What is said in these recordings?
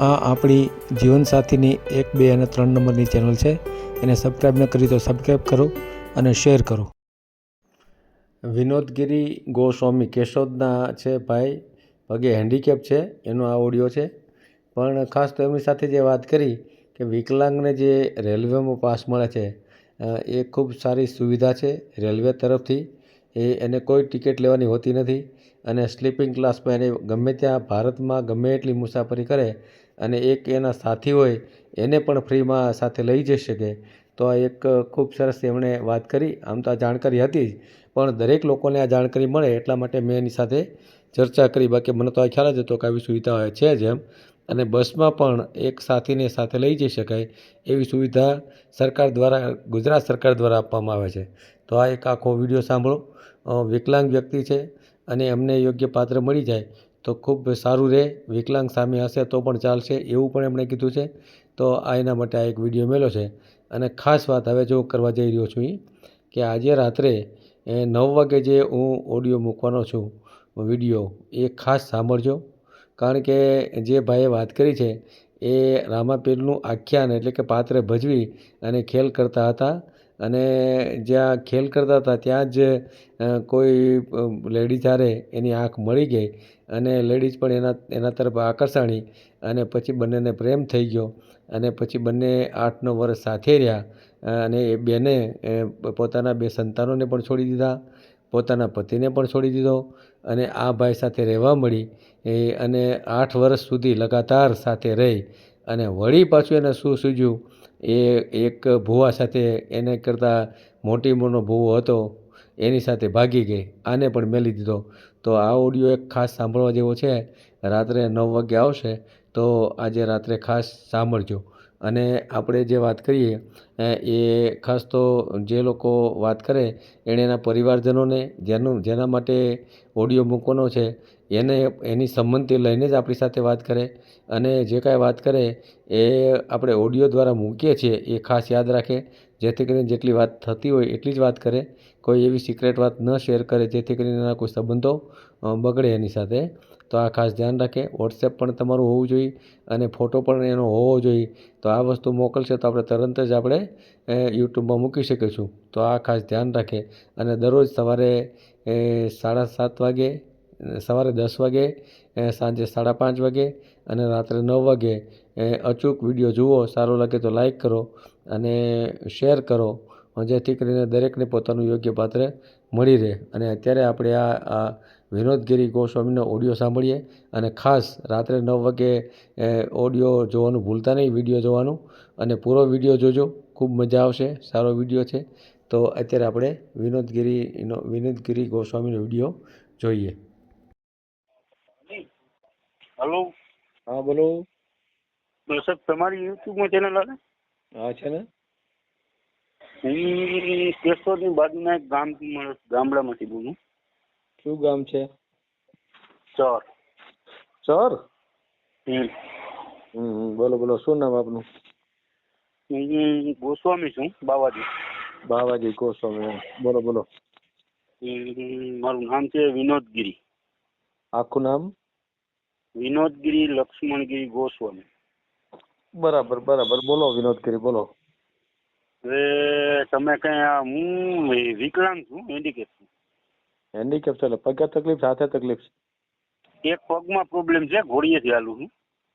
આ આપણી જીવનસાથીની એક, બે અને ત્રણ નંબરની ચેનલ છે. એને સબસ્ક્રાઈબ ન કરી તો સબસ્ક્રાઈબ કરો અને શેર કરો. વિનોદગીરી ગોસ્વામી કેશોદના છે ભાઈ. પગે હેન્ડીકેપ છે, એનો આ ઓડિયો છે. પણ ખાસ તો એમની સાથે જે વાત કરી કે વિકલાંગને જે રેલવેમાં પાસ મળે છે એ ખૂબ સારી સુવિધા છે રેલવે તરફથી. એ, એને કોઈ ટિકિટ લેવાની હોતી નથી અને સ્લીપિંગ ક્લાસમાં એને ગમે ત્યાં ભારતમાં ગમે એટલી મુસાફરી કરે અને એક એના સાથી હોય, એને પણ ફ્રીમાં સાથે લઈ જઈ શકે. તો આ એક ખૂબ સરસ એમણે વાત કરી. આમ તો આ જાણકારી હતી જ, પણ દરેક લોકોને આ જાણકારી મળે એટલા માટે મેં એની સાથે ચર્ચા કરી. બાકી મને તો આ ખ્યાલ જ હતો કે આવી સુવિધા છે જ એમ. અને બસમાં પણ એક સાથીને સાથે લઈ જઈ શકાય એવી સુવિધા સરકાર દ્વારા, ગુજરાત સરકાર દ્વારા આપવામાં આવે છે. તો આ એક આખો વીડિયો સાંભળો. વિકલાંગ વ્યક્તિ છે અને એમને યોગ્ય પાત્ર મળી જાય તો ખૂબ સારું રહે વિકલાંગ સામે હશે તો પણ ચાલશે એવું પણ એમણે કીધું છે. તો આ એના માટે આ એક વીડિયો મેળો છે. અને ખાસ વાત હવે જો કરવા જઈ રહ્યો છું કે આજે રાત્રે નવ વાગે જે હું ઓડિયો મૂકવાનો છું વીડિયો, એ ખાસ સાંભળજો. કારણ કે જે ભાઈએ વાત કરી છે, એ રામાપીરનું આખ્યાન એટલે કે પાત્ર ભજવી અને ખેલ કરતા હતા. અને જ્યાં ખેલ કરતા હતા ત્યાં જ કોઈ લેડી જ્યારે એની આંખ મળી ગઈ અને લેડીઝ પણ એના એના તરફ આકર્ષાણી અને પછી બંનેને પ્રેમ થઈ ગયો અને પછી બંને આઠ નવ વર્ષ સાથે રહ્યા. અને એ બેને પોતાના બે સંતાનોને પણ છોડી દીધા, પોતાના પતિને પણ છોડી દીધો અને આ ભાઈ સાથે રહેવા મળી. એ, અને આઠ વર્ષ સુધી લગાતાર સાથે રહી અને વળી પાછું એને શું સૂજ્યું એ એક ભુવા સાથે એને કરતાં મોટી ઉંમરનો ભુવો હતો, એની સાથે ભાગી ગઈ, આને પણ મેલી દીધો. તો આ ઓડિયો એક ખાસ સાંભળવા જેવો છે. રાત્રે નવ વાગે આવશે તો આજે રાત્રે ખાસ સાંભળજો. અને આપણે જે વાત કરીએ, એ ખાસ તો જે લોકો વાત કરે એણે એના પરિવારજનોને જેનું, જેના માટે ઓડિયો મૂકવાનો છે, એને એની સંમતિ લઈને જ આપણી સાથે વાત કરે. અને જે કાંઈ વાત કરે, એ આપણે ઓડિયો દ્વારા મૂકીએ છીએ, એ ખાસ યાદ રાખે. જેથી કરીને જેટલી વાત થતી હોય એટલી જ વાત કરે. કોઈ એવી સિક્રેટ વાત ન શેર કરે જેથી કરીને એના કોઈ સંબંધો બગડે એની સાથે. તો આ ખાસ ધ્યાન રાખે. વોટ્સએપ પણ તમારું હોવું જોઈએ અને ફોટો પણ એનો હોવો જોઈએ. તો આ વસ્તુ મોકલશે તો આપણે તરત જ આપણે યુટ્યુબમાં મૂકી શકીશું. તો આ ખાસ ધ્યાન રાખે અને દરરોજ સવારે સાડા સાત વાગે, સવારે દસ વાગે સાંજે સાડા પાંચ વાગે અને રાત્રે નવ વાગે અચૂક વીડિયો જુઓ. સારો લાગે તો લાઈક કરો અને શેર કરો. જેથી કરીને દરેકને પોતાનું યોગ્ય પાત્ર મળી રહે. અને અત્યારે આપણે આ આ વિનોદગીરી ગોસ્વામીનો ઓડિયો સાંભળીએ અને ખાસ રાત્રે નવ વાગે ઓડિયો જોવાનું ભૂલતા નહીં વીડિયો જોવાનું. અને પૂરો વીડિયો જોજો ખૂબ મજા આવશે સારો વીડિયો છે. તો અત્યારે આપણે વિનોદગીરીનો વિનોદગીરી ગોસ્વામીનો વીડિયો જોઈએ. હલો? હા બોલો. સાહેબ તમારી યુટ્યુબમાં ચેનલ આવે? હા છે ને? હું કેશોદની બાજુના એક ગામ ગામડામાંથી બોલું શું ગામ છે? ચોર. ચોર? હમ. બોલો બોલો. શું નામ આપનું? હું ગોસ્વામી છું બાવાજી. બાવાજી ગોસ્વામી બોલો બોલો. મારું નામ છે વિનોદગીરી. આખું નામ? વિનોદગીરી લક્ષ્મણગીરી ગોસ્વામી. બરાબર બરાબર. બોલો વિનોદગીરી બોલો. હવે તમે કઈ આ હું વિકલાંગ છું હેન્ડીકેપ છું. હેન્ડીકેપ એટલે પગે તકલીફ સાથે તકલીફ છે? એક પગમાં પ્રોબ્લેમ છે ઘોડીએથી હાલું છું.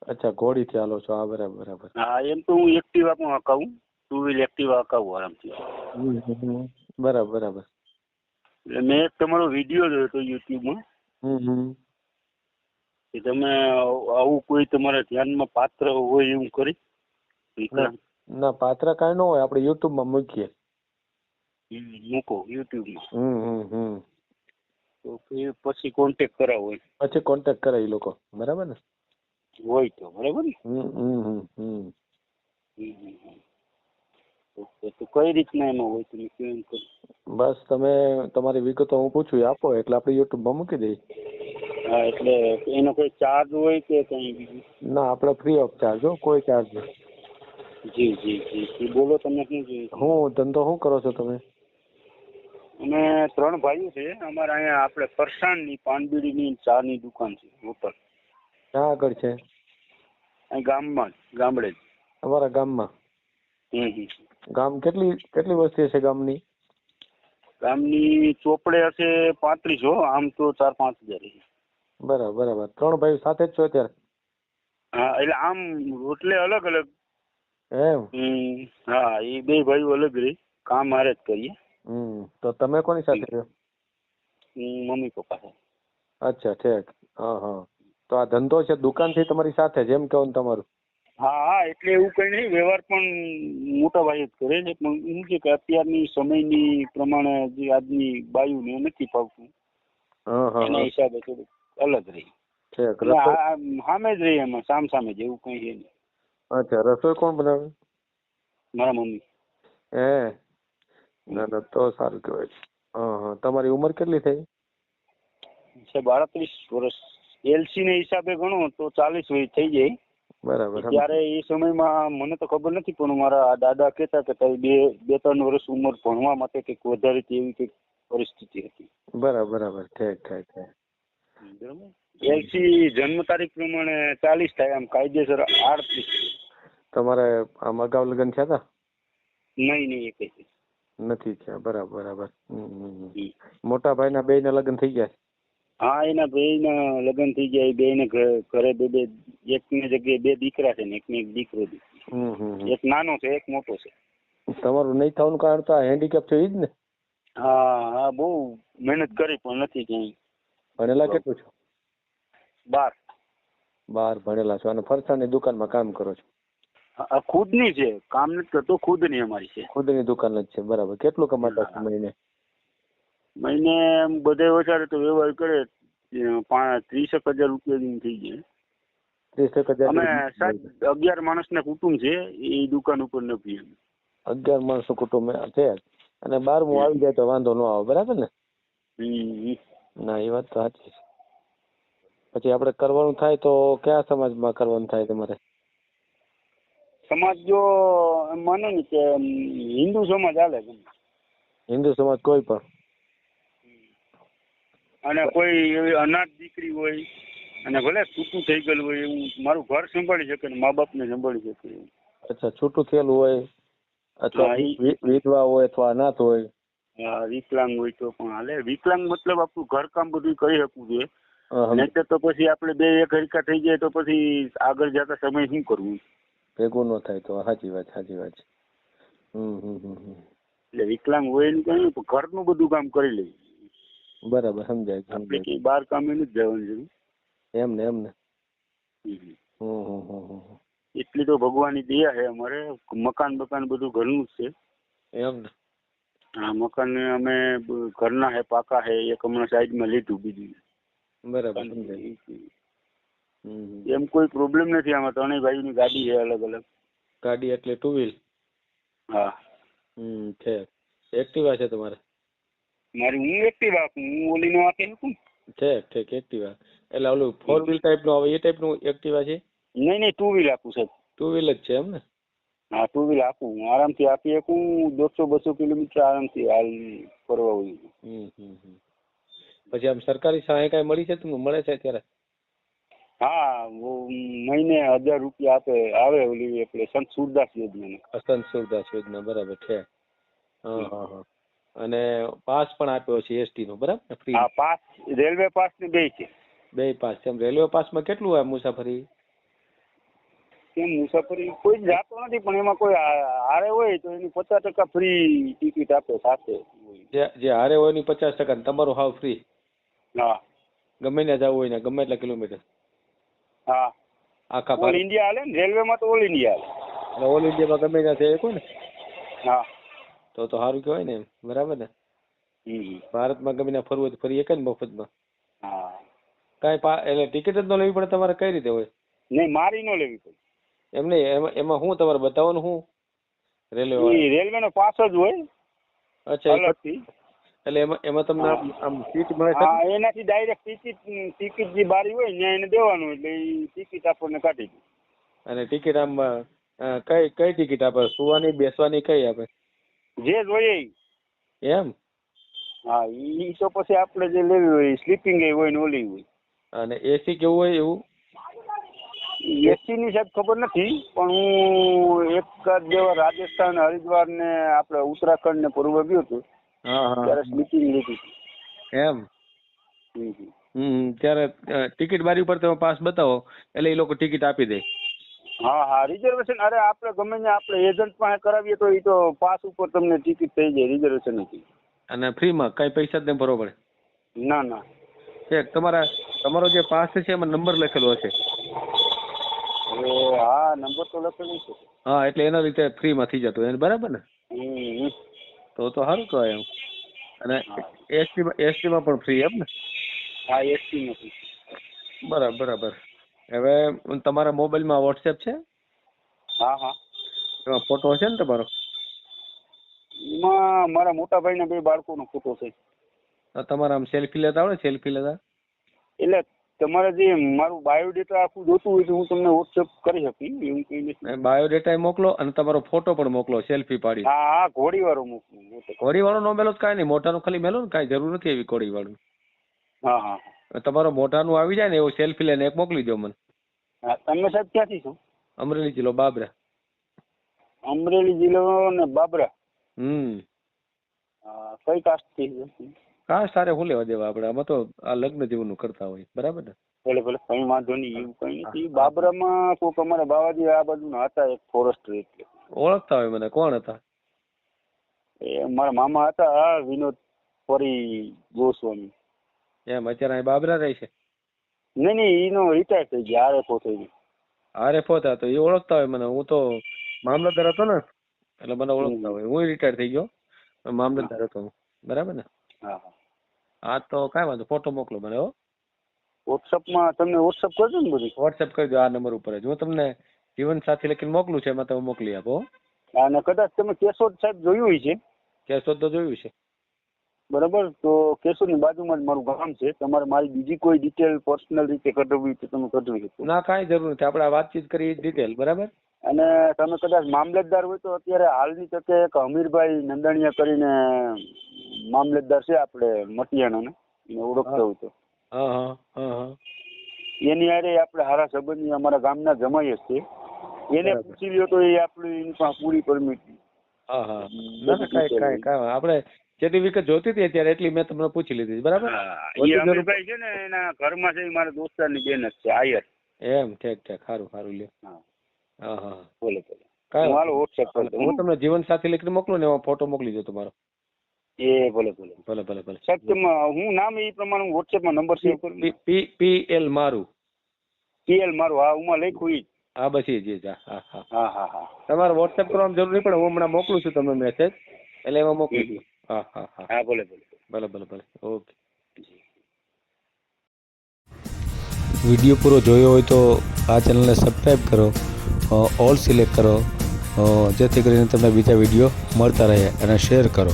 અચ્છા ઘોડીથી હાલો છો હા બરાબર બરાબર. હા એમ તો હું એક્ટિવા પણ હકાવું. ટુ વ્હીલ એક્ટિવા હકાવું આરામથી. બરાબર બરાબર. એટલે મેં એક તમારો વીડિયો જોયો હતો યુટ્યુબમાં હમ. કે તમે આવું કોઈ તમારા ધ્યાનમાં પાત્ર હોય એવું કરી? વિકલાંગ? ના પાત્ર કાંઈ ન હોય આપણે યુટ્યુબમાં મૂકીએ. મૂકો યુટ્યુબમાં. હમ હમ હમ. તો પછી કોન્ટેક કરાવો હોય પછી કોન્ટેક્ટ કરે એ લોકો બરાબર ને? હોય તો બરાબર ને? હમ હમ હમ હમ. હમ, હમ, હમ. ઓકે તો કઈ રીતના એમાં હોય તમે કેમ કરો? બસ તમે તમારી વિગતો હું પૂછું આપો એટલે આપણે યુટ્યુબમાં મૂકી દઈએ. હા એટલે એનો કોઈ ચાર્જ હોય કે કઈ બીજું? ના આપણે ફ્રી ઓફ ચાર્જ હો કોઈ ચાર્જ નહીં. જી જી જી જી. બોલો તમે શું જોઈએ હું ધંધો શું કરો છો તમે? અમે ત્રણ ભાઈઓ છે. અમારે અહીંયા આપણે ફરસાણની પાનબીડીની ચાની દુકાન છે હોટલ. ક્યાં આગળ છે? અહીં ગામમાં ગામડે જ. તમારા ગામમાં. ગામ કેટલી કેટલી વસ્તી હશે ગામની? ગામની ચોપડે હશે પાંત્રીસો આમ તો ચાર પાંચ હજાર બરાબર બરાબર. ત્રણ ભાઈ સાથે જ છો અત્યારે? હા એટલે આમ એટલે અલગ અલગ એમ? હા એ બે ભાઈઓ અલગ રહી કામ મારે જ કરીએ. હમ તો તમે કોની સાથે રહ્યો? મમ્મી પપ્પા સાથે. અચ્છા ઠીક. હા હા. તો આ ધંધો છે દુકાનથી તમારી સાથે જેમ કહો ને તમારું. હા હા એટલે એવું કઈ નહીં વ્યવહાર પણ મોટા ભાઈ જ કરે છે. પણ શું છે કે અત્યારની સમયની પ્રમાણે જે આજની બાયુને નથી ફાવતું હા હા એના હિસાબે થોડુંક અલગ રહી. સામે જ રહી એમાં સામ સામે જ એવું કઈ છે નહીં. અચ્છા રસોઈ કોણ બનાવે? મારા મમ્મી. હે? ના ના તો સારું કહેવાય. હા હા. તમારી ઉંમર કેટલી થઈ? છે બાળત્રીસ વર્ષ. એલસી ને હિસાબે ગણો તો ચાલીસ થઈ જાય. બરાબર. ત્યારે એ સમયમાં મને તો ખબર નથી પણ મારા દાદા કહેતા કે તારી બે બે ત્રણ વર્ષ ઉંમર ભણવા માટે કંઈક વધારે હતી એવી કંઈક પરિસ્થિતિ હતી. બરાબર બરાબર. ઠીક ઠીક ઠીક. બરાબર? એલસી જન્મ તારીખ પ્રમાણે ચાલીસ થાય આમ કાયદેસર આડત્રીસ તમારે આમ અગાઉ લગ્ન થયા હતા નહીં નહીં એક નથી થયા બરાબર બરાબર. મોટા ભાઈના બેયના લગ્ન થઈ ગયા? હા એના બેયના લગ્ન થઈ ગયા બે ને ઘરે બે બે એકની જગ્યાએ બે દીકરા છે ને એક ને એક દીકરો હમ હમ હમ. એક નાનો છે એક મોટો છે. તમારું નહીં થવાનું કારણ તો આ હેન્ડીકેપ છે ઈ જ ને? હા હા બહુ મહેનત કરી પણ નથી ક્યાંય. ભણેલા કેટલું છો? બાર. બાર ભણેલા છો અને ફરસાણની દુકાનમાં કામ કરો છો? આ ખુદની છે. કામ નથી કરતો ખુદની અમારી છે. ખુદની દુકાન જ છે બરાબર. કેટલું કમાતા છો મહિને? મહિને બધે વધારે તો વ્યવહાર કરે. ત્રીસેક હજાર રૂપિયા થઈ જાય. ત્રીસેક હજાર અમે સાત અગિયાર માણસના કુટુંબ છે એ દુકાન ઉપર નથી અગિયાર માણસો કુટુંબ છે અને બારમું આવી જાય તો વાંધો ન આવે બરાબર ને. ના એ વાત તો સાચી છે. પછી આપણે કરવાનું થાય તો કયા સમાજમાં કરવાનું થાય તમારે? સમાજ જો માને ને કે હિન્દુ સમાજ હાલે. હિન્દુ સમાજ કોઈ પણ. અને કોઈ એવી અનાથ દીકરી હોય અને ભલે છૂટું થઈ ગયેલું હોય એવું મારું ઘર સંભાળી શકે ને મા બાપને સંભાળી શકે અચ્છા છૂટું થયેલું હોય અથવા હા, વિધવા હોય અથવા અનાથ હોય. વિકલાંગ હોય તો પણ હાલે. વિકલાંગ મતલબ આપણું ઘરકામ બધું કરી શકવું જોઈએ હા. નહીતર તો પછી આપણે બે એક હરકા થઈ જાય તો પછી આગળ જતા સમય શું કરવું? ભેગો ન થાય તો સાચી વાત સાચી વાત છે. એટલે વિકલાંગ હોય ને કઈ ઘરનું બધું કામ કરી લે. બરાબર સમજાય આપણે કામ કઈ બહાર કામે નથી જવાનું જરૂર. એમ ને એમ ને. એટલી તો ભગવાનની દયા છે અમારે. મકાન બકાન બધું ઘરનું જ છે. એમ ને. હા મકાન અમે ઘરના હે પાકા હે એક હમણાં સાઈડમાં લીધું બીજું. બરાબર. એમ કોઈ પ્રોબ્લેમ નથી આમાં ત્રણેય ભાઈની ગાડી છે અલગ અલગ. ગાડી એટલે ટુ વ્હીલ હા. હમ છે. એક્ટિવા છે તમારે? મારી હું એક્ટિવા હું ઓલી નો આપી શકું ઠીક ઠીક એક્ટિવા એટલે ઓલું ફોર વ્હીલ ટાઈપનું આવે એ ટાઈપનું એક્ટિવા છે? નહીં નહીં ટુ વ્હીલ આપું સાહેબ. ટુ વ્હીલ જ છે એમ ને? હા ટુ વ્હીલ આપું. હું આરામથી આપી શકું દોઢસો બસો કિલોમીટર આરામથી હાલ ફરવા હોય. હમ હમ હમ. પછી આમ સરકારી સહાય કાંઈ મળી છે તમને? મળે છે અત્યારે? હા મહિને હજાર રૂપિયા આપે આવે ઓલી આપણે સંત સુરદાસ યોજના સંત સુરદાસ યોજના બરાબર છે. અને પાસ પણ આપ્યો છે એસટી નો બરાબર? ફ્રી? હા પાસ રેલવે પાસ ને બે છે. બે પાસ છે. રેલવે પાસમાં કેટલું હોય મુસાફરી? કેમ મુસાફરી કોઈ જાતો નથી પણ એમાં કોઈ હારે હોય તો એની પચાસ ટકા ફ્રી ટિકિટ આપે સાથે. જે હારે હોય એની પચાસ ટકા ને તમારું હાવ ફ્રી? હા. ગમે ત્યાં જવું હોય ને ગમે એટલા કિલોમીટર હા. આખા ઓલ ઇન્ડિયા હાલે ને? રેલવેમાં તો ઓલ ઇન્ડિયા હાલે. એટલે ઓલ ઇન્ડિયામાં ગમે ત્યાં શકો ને. હા. તો તો સારું કહેવાય ને બરાબર ને. ભારતમાં ગમે ત્યાં ફરવું હોય ફરી એક જ મફતમાં. હા. કાંઈ એટલે ટિકિટ જ ન લેવી પડે તમારે કઈ રીતે હોય? નહીં મારી ન લેવી પડે. એમ નહીં એમાં શું તમારે બતાવવાનું શું રેલવે રેલવે રેલવેનો પાસ જ હોય. અચ્છા એટલે એમાં એમાં તમને આમ સીટ મળે છે? હા એનાથી ડાયરેક્ટ ટિકિટ ટિકિટ જે બારી હોય ત્યાં એને દેવાનું એટલે એ ટિકિટ આપણને કાઢી દે. અને ટિકિટ આમ કઈ કઈ ટિકિટ આપે? સુવાની બેસવાની કઈ આપે? જે જોઈએ. એમ? હા ઈ તો પછી આપણે જે લેવી હોય સ્લીપિંગ હોય ને ઓલી હોય. અને એસી કેવું હોય એવું? એસી ની સાહેબ ખબર નથી પણ હું એક જ વાર રાજસ્થાન હરિદ્વાર ને આપણે ઉત્તરાખંડ ને પૂર્વ ગયો હતો. ત્યારે સ્લીપિંગ લીધી. હતી એમ હમ, ત્યારે ટિકિટ બારી ઉપર તમે પાસ બતાવો એટલે એ લોકો ટિકિટ આપી દે. હા હા. રિઝર્વેશન અરે આપણે ગમે ને આપણે એજન્ટ પાસે કરાવીએ તો એ તો પાસ ઉપર તમને ટિકિટ થઈ જાય રિઝર્વેશન નથી. અને ફ્રીમાં કઈ પૈસા જ નહીં ભરવો પડે ના ના. ચેક તમારા તમારો જે પાસ છે એમાં નંબર લખેલો હશે. હા નંબર તો લખેલો છે. હા એટલે એના રીતે ફ્રીમાં થઈ જતો. એને બરાબર ને. તો તો સારું કહેવાય એમ. અને એસટીમાં એસટીમાં પણ ફ્રી એમ ને? હા એસટીમાં ફ્રી બરાબર બરાબર. હવે તમારા મોબાઈલમાં વોટ્સએપ છે? હા હા. એમાં ફોટો હશે ને તમારો? એમાં મારા મોટા ભાઈના બે બાળકોનો ફોટો છે. તમારા આમ સેલ્ફી લેતા આવડે સેલ્ફી લેતા? એટલે તમારે જે મારું બાયોડેટા આખું જોતું હોય તો હું તમને વોટ્સએપ કરી શકી એવું કઈ નથી. બાયોડેટા મોકલો અને તમારો ફોટો પણ મોકલો સેલ્ફી પાડી. હા હા ઘોડી વાળો મોકલો ઘોડી ઘોડીવાળો નો મેલો તો કાંઈ નહીં મોટાનું ખાલી મેલો ને કાંઈ જરૂર નથી એવી ઘોડીવાળું. હા હા. તમારો મોઢાનું આવી જાય ને એવું સેલ્ફી લઈને એક મોકલી દો મને. હા તમે સાહેબ ક્યાંથી છો? અમરેલી જિલ્લો બાબરા. અમરેલી જિલ્લો ને બાબરા. હમ. કઈ કાસ્ટથી છે? કાશ સારે હું લેવા દેવા આપણે? આમાં તો આ લગ્ન જેવું કરતા હોય. બરાબર ને? ભલે ભલે કઈ વાંધો નહીં એવું કઈ નથી. બાબરામાં કોક અમારા બાવાજી આ બાજુ હતા એક ફોરેસ્ટર એટલે. ઓળખતા હોય મને. કોણ હતા? એ મારા મામા હતા વિનોદ પરી ગોસ્વામી. એમ અત્યારે અહીં બાબરા રહે છે? નહીં નહીં એનો રિટાયર થઈ ગયા આરએફઓ થઈ ગયો. આરે હતા તો એ ઓળખતા હોય મને. હું તો મામલતદાર હતો ને એટલે મને ઓળખતા હોય. હું રિટાયર થઈ ગયો મામલતદાર હતો બરાબર ને? હા હા. હા તો કાંઈ વાંધો ફોટો મોકલો મને હો. વોટ્સઅપમાં તમને વોટ્સઅપ કરજો ને બધું? વોટ્સઅપ કરી દો આ નંબર ઉપર જ. હું તમને જીવન સાથી લખીને મોકલું છે એમાં તમે મોકલી આપો અને કદાચ તમે કેશોદ સાહેબ જોયું છે કેશોદ તો જોયું છે. બરાબર? તો કેશોદની બાજુમાં જ મારું ગામ છે. તમારે મારી બીજી કોઈ ડિટેલ પર્સનલ રીતે કઢાવવી તો તમે કઢાવી શકો. ના કાંઈ જરૂર નથી. આપણે આ વાતચીત કરી ડિટેલ બરાબર? અને તમે કદાચ મામલતદાર હોય તો અત્યારે હાલની તકે એક હમીરભાઈ નંદાણીયા કરીને મામલતદાર છે આપણે મટિયાણાના એને ઓળખતા હોય તો. એની હારે આપણે હારા સંબંધી અમારા ગામના જમાઈ જ છે એને પૂછી લ્યો તો એ આપણી એની પાસે પૂરી પરમિટ. હા હા. ના ના કાંઈ કાંઈ કાંઈ આપણે જેટલી વિગત જોતી હતી અત્યારે એટલી મેં તમને પૂછી લીધી બરાબર? એ અમીરભાઈ છે ને એના ઘરમાં છે મારા મારા દોસ્તારની બેન જ છે આયર. એમ ઠીક ઠીક. સારું સારું લ્યો. હા. હા બોલો બોલો. કાંઈ હું તમને જીવન સાથી લખીને મોકલું ને એમાં ફોટો મોકલી દો તમારો. એ ભલે ભલે. ભલે ભલે ભલે. સાહેબ તમે હું નામ એ પ્રમાણે હું વોટ્સએપમાં નંબર સેવ કરું પી પી પી એલ મારું. પીએલ મારું. હા હું લખ્યું ઈ હા બસ એ જ હા હા હા. હા હા તમારે વોટ્સએપ કરવાનું જરૂર નહીં પણ હું હમણાં મોકલું છું તમને મેસેજ એટલે એમાં મોકલી દો હા હા હા. હા ભલે ભલે. ભલે ભલે ભલે. ઓકે. વીડિયો પૂરો જોયો હોય તો આ ચેનલને સબસ્ક્રાઈબ કરો. ઓલ સિલેક્ટ કરો. જેથી કરીને તમને બીજા વીડિયો મળતા રહે અને શેર કરો.